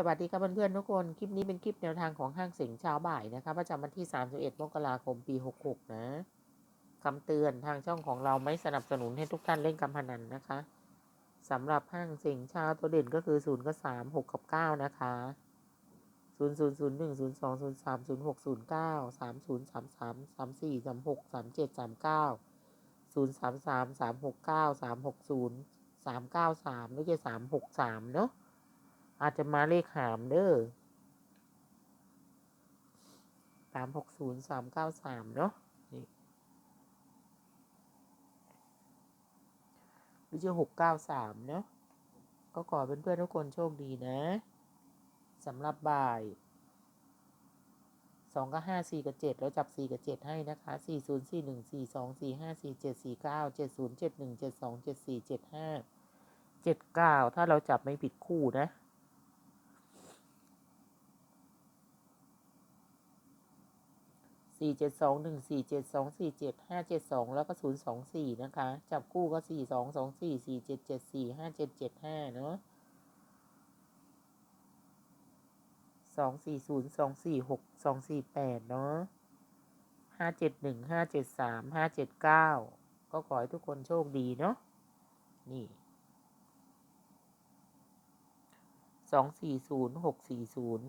สวัสดีครับเพื่อนๆทุกคน คลิปนี้เป็นคลิปแนวทางของห้างเสียงเช้าบ่ายนะคะประจำวันที่ 31 มกราคม ปี 66 นะคำเตือนทางช่องของเราไม่สนับสนุนให้ทุกท่านเล่นการพนันนะคะสำหรับห้างเสียงเช้าตัวเด่นก็คือ0กับ3 6กับ9นะคะ0 0 0 1 0 2 0 3 0 6 0 9 3 0 3 3 3 4 3 6 3 7 3 9 0 3 3 3 6 9 3 6 0 3 9 3 ไม่ใช่ 3 6 3 เนอะ อาจจะมาเลขหามเด้อสามหกศูนย์สามเก้าสามเนาะนี่หรือจะหกเก้าสามเนาะก็ขอเพื่อนๆทุกคนโชคดีนะสำหรับบ่ายสองกับห้าสี่กับเจ็ดแล้วจับสี่กับเจ็ดให้นะคะสี่ศูนย์สี่หนึ่งสี่สองสี่ห้าสี่เจ็ดสี่เก้าเจ็ดศูนย์เจ็ดหนึ่งเจ็ดสองเจ็ดสี่เจ็ดห้าเจ็ดเก้าถ้าเราจับไม่ผิดคู่นะ สี่เจ็ดสองหนึ่งสี่เจ็ดสองสี่เจ็ดห้าเจ็ดสองแล้วก็ศูนย์สองสี่นะคะ จับคู่ก็สี่สองสองสี่สี่เจ็ดเจ็ดสี่ห้าเจ็ดเจ็ดห้าเนาะสองสี่ศูนย์สองสี่หกสองสี่แปดเนาะห้าเจ็ดหนึ่งห้าเจ็ดสามห้าเจ็ดเก้าก็ขอให้ทุกคนโชคดีเนาะนี่สองสี่ศูนย์หกสี่ศูนย์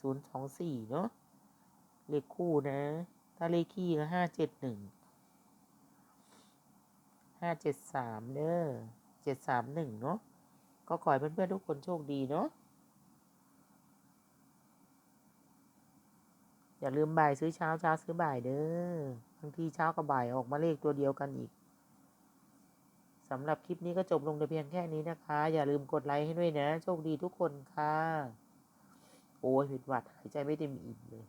ศูนย์สองสี่เนาะ เลขคู่นะ ถ้าเลขคี่ก็ห้าเจ็ดหนึ่งห้าเจ็ดสามเด้อเจ็ดสามหนึ่งเนาะก็ขอให้เพื่อนๆทุกคนโชคดีเนาะอย่าลืมบ่ายซื้อเช้าเช้าซื้อบ่ายเด้อบางทีเช้ากับบ่ายออกมาเลขตัวเดียวกันอีกสำหรับคลิปนี้ก็จบลงแต่เพียงแค่นี้นะคะ อย่าลืมกดไลค์ให้ด้วยนะ โชคดีทุกคนค่ะ โอ้ยผิดหวัดหายใจไม่เต็มอิ่มเลย